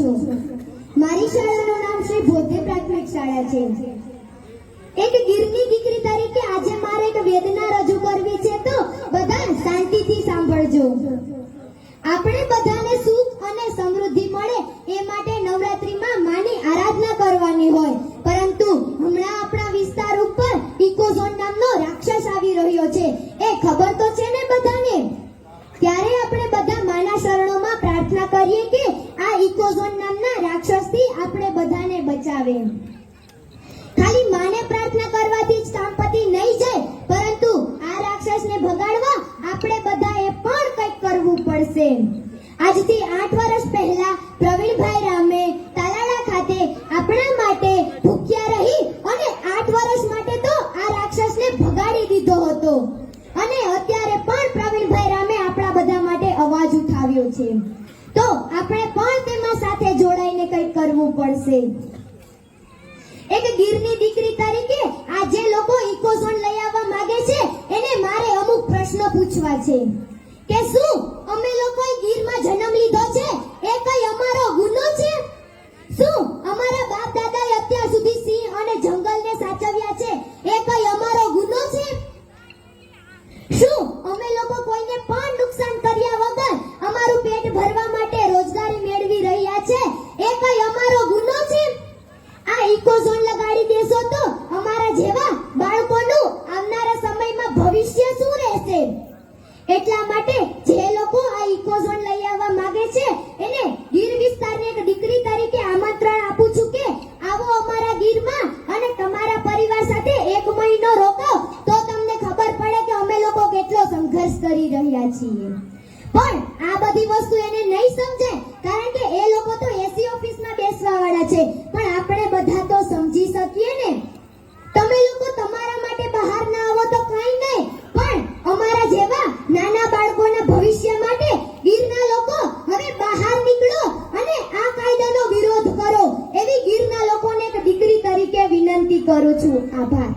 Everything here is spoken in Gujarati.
છું. મારી શાળાનું નામ શ્રી ભોતે પ્રાથમિક શાળા છે. એક ગીરની દીકરી તરીકે આજે મારે એક વેદના રજૂ કરવી છે તો બધા શાંતિથી સાંભળજો. આપણે બધાને સુખ અને સમૃદ્ધિ મળે એ માટે નવરાત્રીમાં માની આરાધના કરવાની હોય. પરંતુ હમણાં આપણા વિસ્તાર ઉપર ઇકોઝોન નામનો રાક્ષસ આવી રહ્યો છે. એ ખબર તો છે ને બધાને? ત્યારે આપણે બધા માના શરણોમાં પ્રાર્થના કરીએ કે ઇકોઝોન નામના રાક્ષસથી આપણે બધાને બચાવે. ખાલી માને પ્રાર્થના કરવાથી જ સંપત્તિ નહીં જાય, પરંતુ આ રાક્ષસને ભગાડવા આપણે બધાએ પણ કંઈક કરવું પડશે. આજથી આઠ વર્ષ પહેલા પ્રવીણભાઈ રામે તાલાળા ખાતે આપણા માટે ભૂખ્યા રહી અને આઠ વર્ષ માટે તો આ રાક્ષસને ભગાડી દીધો હતો. અને અત્યારે પણ પ્રવીણભાઈ રામે આપણા બધા માટે અવાજ ઉઠાવ્યો છે. તો આપણે પણ તેમાં સાથે જોડાઈને કંઈક કરવું પડશે. એક ગીરની દીકરી તરીકે આ જે લોકો ઇકોઝોન લઈ આવવા માંગે છે, એને મારે અમુક પ્રશ્ન પૂછવા છે. કે શું, અમે લોકોએ ગીરમાં જન્મ લીધો છે? શું એટલા માટે જે લોકો આ ઇકોઝોન લઈ આવવા માંગે છે, એને ગીર વિસ્તારની એક દીકરી તરીકે આમંત્રણ આપું છું કે આવો અમારા ગીરમાં અને તમારા પરિવાર સાથે એક મહિનો રોકો, તો તમને ખબર પડે કે અમે લોકો કેટલો સંઘર્ષ કરી રહ્યા છીએ. પણ આ બધી વસ્તુ એને નહીં સમજાય કારણ કે એ લોકો તો એસી ઓફિસમાં બેસવા વાળા છે. પણ આપણે બધા તો સમજી શકીએ ને. તમે 祝阿爸